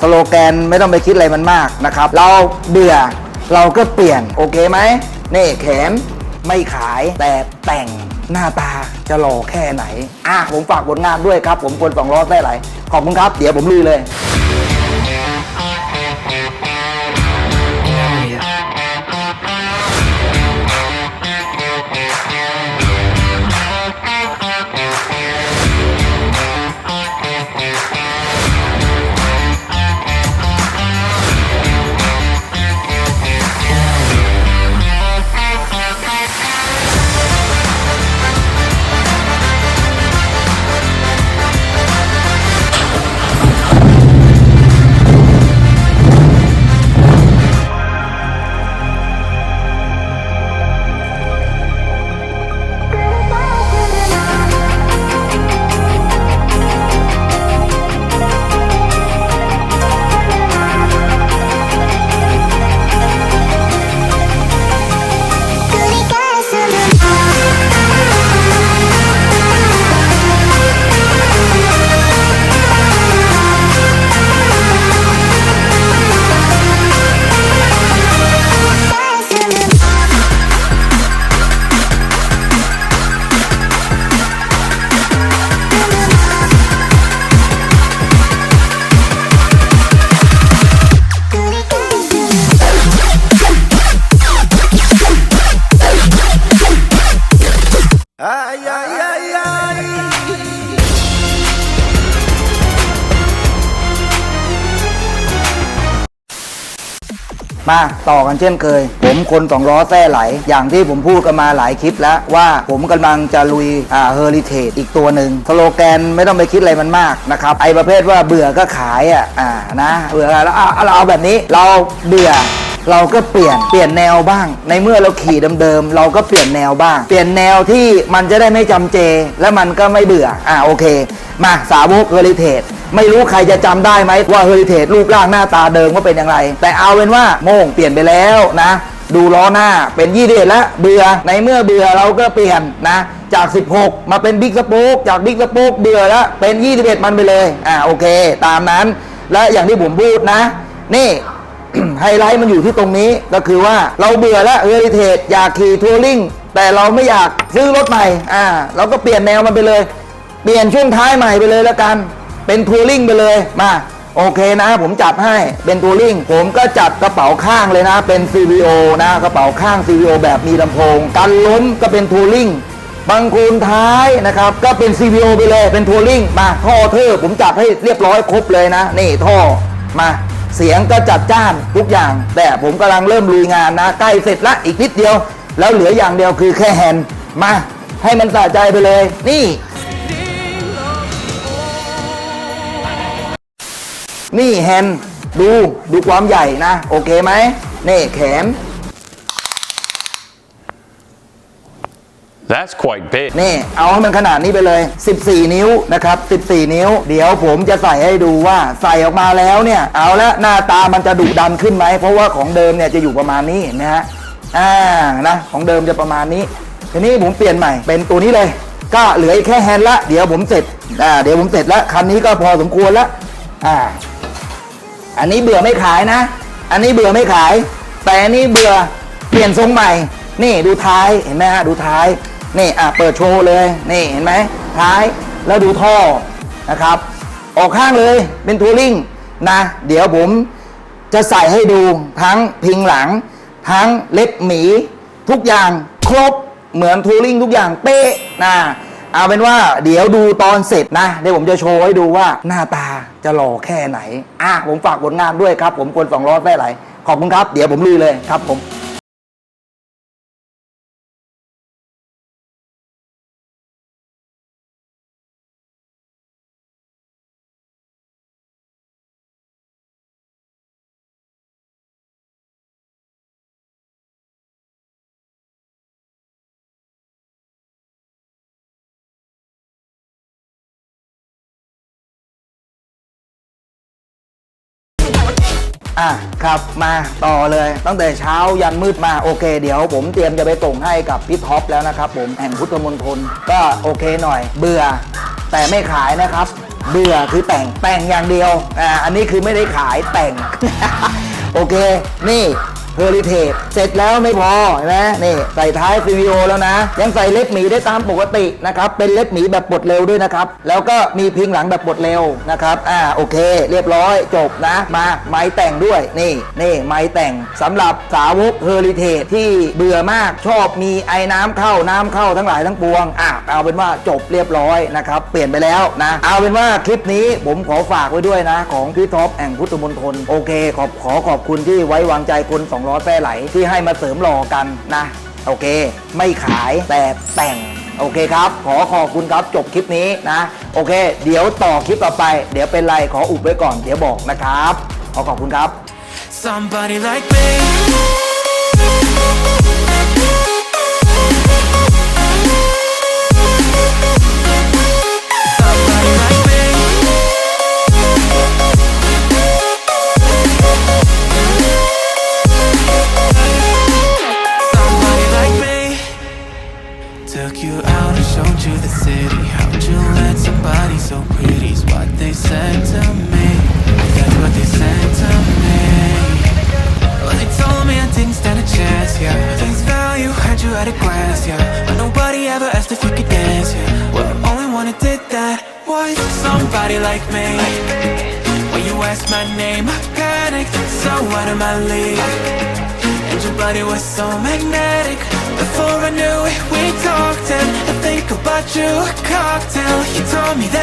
สโลแกนไม่ต้องไปคิดอะไรมันมากนะครับ เราเบื่อเราก็เปลี่ยนโอเคไหมนี่แขนไม่ขายแต่แต่งหน้าตาจะหล่อแค่ไหน อะผมฝากผลงานด้วยครับ ผมคนสองล้อได้ไหลขอบคุณครับ เดี๋ยวผมลุยเลย มาต่อกันเช่นเคย ผมคนสองล้อแท้ไหล อย่างที่ผมพูดกันมาหลายคลิปแล้วว่าผมกำลังจะลุยอ่าเฮอริเทจอีกตัวหนึ่งสโลแกนไม่ต้องไปคิดอะไรมันมากนะครับไอประเภทว่าเบื่อก็ขายอะอ่านะเบื่อแล้วเราเอาแบบนี้เราเบื่อเราก็เปลี่ยนเปลี่ยนแนวบ้าง ในเมื่อเราขี่เดิมๆเราก็เปลี่ยนแนวบ้าง เปลี่ยนแนวที่มันจะได้ไม่จำเจ และมันก็ไม่เบื่ออ่าโอเค มาสาวกเฮอริเทจ ไม่รู้ใครจะจำได้ไหมว่าเฮอริเทจรูปร่างหน้าตาเดิมว่าเป็นอย่างไร แต่เอาเป็นว่าโม่งเปลี่ยนไปแล้วนะ ดูล้อหน้าเป็นยี่เดแล้วเบื่อในเมื่อเบื่อเราก็เปลี่ยนนะ จาก 16 มาเป็นบิ๊กสป๊กจากบิ๊กสป๊กเบื่อแล้วเป็น 21 มันไปเลยอ่าโอเค ตามนั้น และอย่างที่ผมพูดนะ นี่ไฮไลท์มันอยู่ที่ตรงนี้ก็คือว่าเราเบื่อแล้วเฮอริเทจอยากขี่ทัวริงแต่เราไม่อยากซื้อรถใหม่อ่าเราก็เปลี่ยนแนวมันไปเลย เปลี่ยนช่วงท้ายใหม่ไปเลยแล้วกัน เป็นทัวริงไปเลยมาโอเคนะผมจัดให้เป็นทัวริงผมก็จัดกระเป๋าข้างเลยนะ เป็น CVO นะกระเป๋าข้าง CVO แบบมีลำโพงกันล้มก็เป็นทัวริงบางคูนท้ายนะครับก็เป็น CVO ไปเลยเป็นทัวริงมาท่อเทอร์ผมจัดให้เรียบร้อยครบเลยนะ นี่ท่อมาเสียงก็จัดจ้านทุกอย่าง แต่ผมกำลังเริ่มลุยงานนะ ใกล้เสร็จละอีกนิดเดียว แล้วเหลืออย่างเดียวคือแค่แฮนด์มาให้มันสะใจไปเลย นี่ นี่แฮนด์ดูดูความใหญ่นะ โอเคไหมนี่แขน That's quite big. นี่ เอาให้มันขนาดนี้ไปเลย 14 นิ้วนะครับ 14 นิ้ว เดี๋ยวผมจะใส่ให้ดูว่าใส่ออกมาแล้วเนี่ย เอาละหน้าตามันจะดุดันขึ้นไหม เพราะว่าของเดิมเนี่ยจะอยู่ประมาณนี้เห็นไหมฮะ อ่า นะ ของเดิมจะประมาณนี้ ทีนี้ผมเปลี่ยนใหม่ เป็นตัวนี้เลย ก็เหลืออีกแค่แฮนด์ละ เดี๋ยวผมเสร็จ อ่า เดี๋ยวผมเสร็จแล้วคันนี้ก็พอสมควรแล้วอ่า อันนี้เบื่อไม่ขายนะ อันนี้เบื่อไม่ขาย แต่อันนี้เบื่อเปลี่ยนทรงใหม่ นี่ดูท้ายเห็นไหมฮะดูท้ายนี่อะเปิดโชว์เลยนี่เห็นไหมท้ายแล้วดูท่อนะครับ ออกข้างเลยเป็นทัวริงนะ เดี๋ยวผมจะใส่ให้ดูทั้งพิงหลัง ทั้งเล็บหมี ทุกอย่างครบเหมือนทัวริงทุกอย่างเป๊ะนะ เอาเป็นว่าเดี๋ยวดูตอนเสร็จนะ เดี๋ยวผมจะโชว์ให้ดูว่าหน้าตาจะหล่อแค่ไหน อะผมฝากผลงานด้วยครับ ผมคนสองล้อแท้ไหลขอบคุณครับ เดี๋ยวผมลุยเลยครับผม อะครับมาต่อเลย ตั้งแต่เช้ายันมืดมาโอเค เดี๋ยวผมเตรียมจะไปส่งให้กับพี่ท็อปแล้วนะครับผมแห่งพุทธมณฑลก็โอเคหน่อย เบื่อ แต่ไม่ขายนะครับ เบื่อคือแต่งแต่งอย่างเดียวอ่าอันนี้คือไม่ได้ขายแต่ง โอเค นี่ เฮอริเทจเสร็จแล้วไม่พอเห็นไหมนี่ใส่ท้ายซีวีโอแล้วนะ ยังใส่เล็บหมีได้ตามปกตินะครับ เป็นเล็บหมีแบบปลดเร็วด้วยนะครับ แล้วก็มีพิงหลังแบบปลดเร็วนะครับ อ่าโอเค เรียบร้อยจบนะ มาไม้แต่งด้วยนี่นี่ไม้แต่งสำหรับสาวกเฮอริเทจที่เบื่อมากชอบมีไอ้น้ำเข้าน้ำเข้าทั้งหลายทั้งปวงอะเอาเป็นว่าจบเรียบร้อยนะครับเปลี่ยนไปแล้วนะเอาเป็นว่าคลิปนี้ผมขอฝากไว้ด้วยนะ ของพี่ท็อปแห่งพุทธมณฑลโอเค ขอบขอขอบคุณที่ไว้วางใจคนสองล้อแป้ไหลที่ให้มาเสริมหล่อกันนะ โอเค ไม่ขายแต่แต่ง โอเคครับ ขอขอบคุณครับจบคลิปนี้นะ โอเค เดี๋ยวต่อคลิปต่อไป เดี๋ยวเป็นไรขออุบไว้ก่อน เดี๋ยวบอกนะครับ ขอขอบคุณครับ Somebody like me. At a glance, yeah. But nobody ever asked if you could dance, yeah. Well, only one who did that was somebody like me. When you asked my name, I panicked, so out of my league. And your body was so magnetic. Before I knew it, we talked, and I think about you, a cocktail. You told me that.